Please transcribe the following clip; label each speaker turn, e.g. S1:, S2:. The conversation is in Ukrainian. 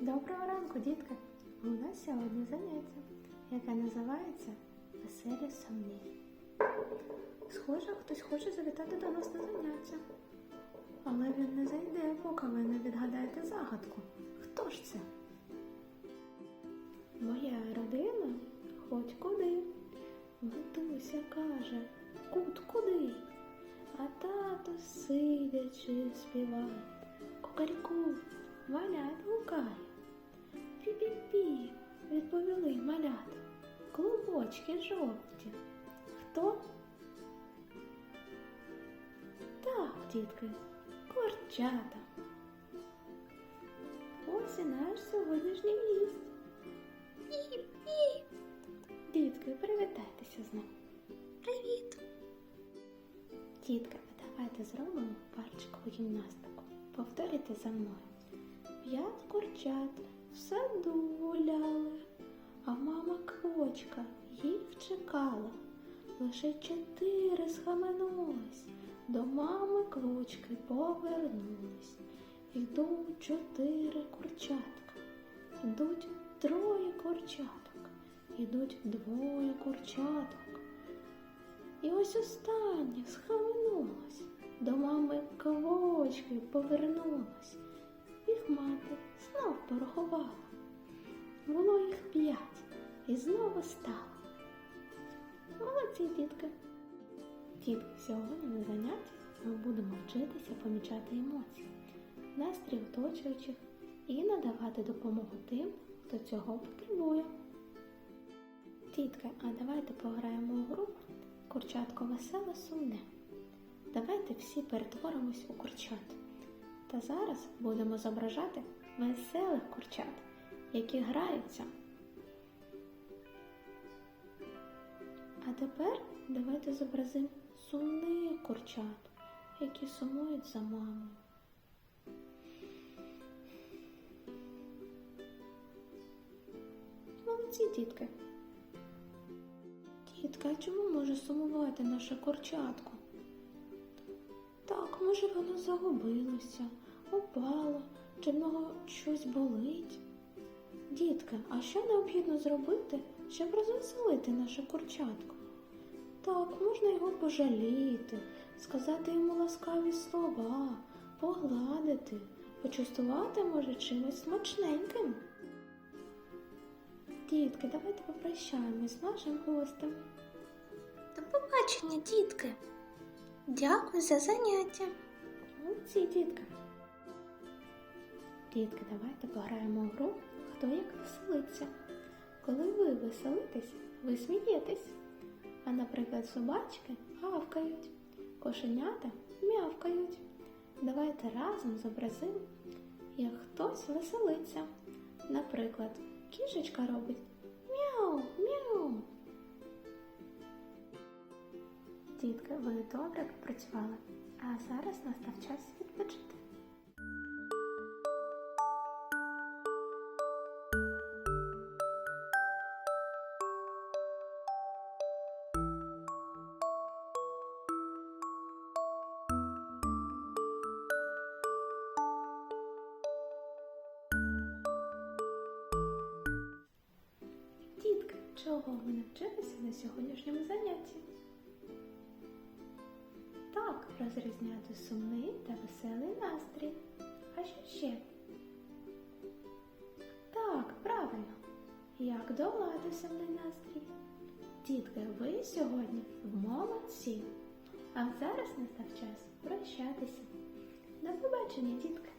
S1: Доброго ранку, дітки! У нас сьогодні заняття, яке називається Веселі сумні. Схоже, хтось хоче завітати до нас на заняття. Але він не зайде, поки ви не відгадаєте загадку. Хто ж це? Моя родина хоть куди. Матуся каже, кут куди. А тато сидячи співає. Кукаріку, малят гукає. Пі-пі-пі, відповіли малята. Клубочки жовті. Хто? Так, дітки, курчата. Ось і наш сьогоднішній гість. Пі-пі. Дітки, привітайтеся з ним. Привіт. Дітки, давайте зробимо пальчикову гімнастику. Повторюйте за мною. П'ять курчат в саду гуляли, а мама квочка їх чекала. Лише чотири схаменулись, до мами квочки повернулись. Йдуть чотири курчатка, йдуть троє курчаток, йдуть двоє курчаток. І ось останнє схаменулось, до мами квочки повернулась. Мати знов порахувала. Було їх п'ять і знову стало. Молодці, дітки. Дітки, сьогодні на занятті ми будемо вчитися помічати емоції, настрій оточуючих і надавати допомогу тим, хто цього потребує. Дітки, а давайте пограємо у гру Курчатко веселе сумне. Давайте всі перетворимось у курчат. Та зараз будемо зображати веселих курчат, які граються. А тепер давайте зобразимо сумних курчат, які сумують за мамою. Молодці, дітки. Дітка, а чому може сумувати наше курчатко? Може воно загубилося, упало, чи в нього щось болить. Дітки, а що необхідно зробити, щоб розвеселити наше курчатко? Так, можна його пожаліти, сказати йому ласкаві слова, погладити, почастувати, може, чимось смачненьким. Дітки, давайте попрощаємось з нашим гостем.
S2: До побачення, дітки. Дякую за заняття.
S1: Молодці, дітка. Дітки, давайте пограємо в гру, хто як веселиться. Коли ви веселитесь, ви смієтесь. А, наприклад, собачки гавкають, кошенята мявкають. Давайте разом зобразимо, як хтось веселиться. Наприклад, кішечка робить Дітки, ви добре попрацювали, а зараз настав час відпочити. Дітки, чого ви навчилися на сьогоднішньому занятті? Так, розрізняти сумний та веселий настрій. А що ще? Так, правильно. Як долати сумний настрій? Дітки, ви сьогодні молодці. А зараз настав час прощатися. До побачення, дітки!